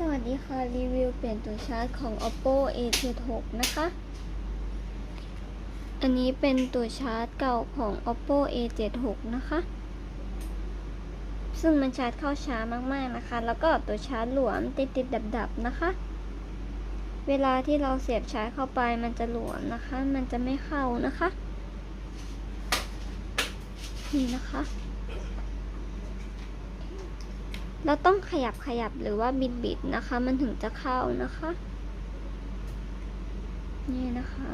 สวัสดีค่ะ รีวิวเปลี่ยนตัวชาร์จของ oppo a76 นะคะ อันนี้เป็นตัวชาร์จเก่าของ oppo a76 นะคะ ซึ่งมันชาร์จเข้าช้ามากๆนะคะ แล้วก็ตัวชาร์จหลวมติดติดดับดับๆนะคะ เวลาที่เราเสียบชาร์จเข้าไปมันจะหลวมนะคะ มันจะไม่เข้านะคะ นี่นะคะ เราต้องขยับขยับหรือว่าบิดบิดนะคะ มันถึงจะเข้านะคะ นี่นะคะ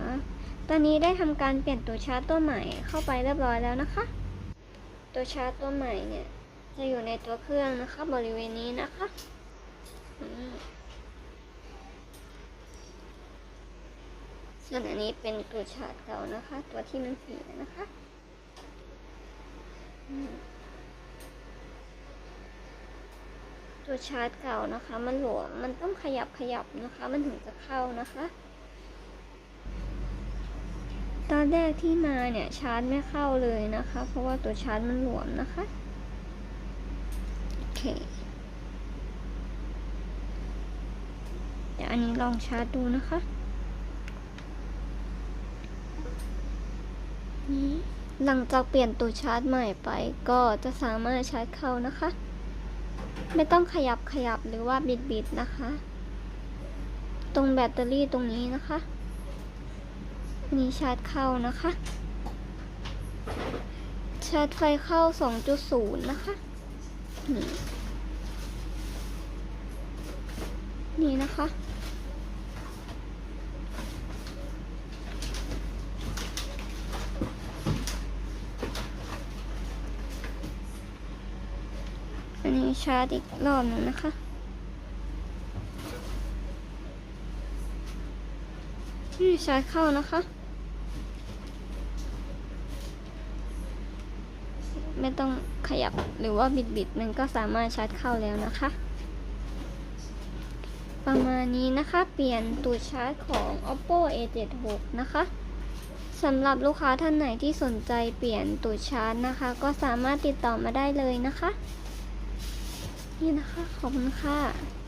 ตอนนี้ได้ทำการเปลี่ยนตัวชาร์จตัวใหม่เข้าไปเรียบร้อยแล้วนะคะ ตัวชาร์จตัวใหม่เนี่ย จะอยู่ในตัวเครื่องนะคะ บริเวณนี้นะคะส่วนอันนี้เป็นตัวชาร์จเก่านะคะ ตัวที่มันเสียนะคะอืม ตัวชาร์จเก่านะคะ มันหลวม มันต้องขยับขยับนะคะ มันถึงจะเข้านะคะ ตอนแรกที่มาเนี่ยชาร์จไม่เข้าเลยนะคะ เพราะว่าตัวชาร์จมันหลวมนะคะโอเคเดี๋ยวอันนี้ลองชาร์จดูนะคะหลังจากเปลี่ยนตัวชาร์จใหม่ไปก็จะสามารถชาร์จเข้านะคะ ไม่ต้องขยับขยับหรือว่าบิดบิดนะคะ ตรงแบตเตอรี่ตรงนี้นะคะมีชาร์จเข้านะคะ ชาร์จไฟเข้า 2.0 นะคะ นี่ นี่นะคะันนี้ชาร์จอีกรอบหนึงนะคะ นี่ชาร์จเข้านะคะ ไม่ต้องขยับหรือว่าบิดบิดมันก็สามารถชาร์จเข้าแล้วนะคะ ประมาณนี้นะคะเปลี่ยนตัวชาร์จของ oppo a76 นะคะสำหรับลูกค้าท่านไหนที่สนใจเปลี่ยนตัวชาร์จนะคะ ก็สามารถติดต่อมาได้เลยนะคะ นี่นะคะ ขอบคุณค่ะ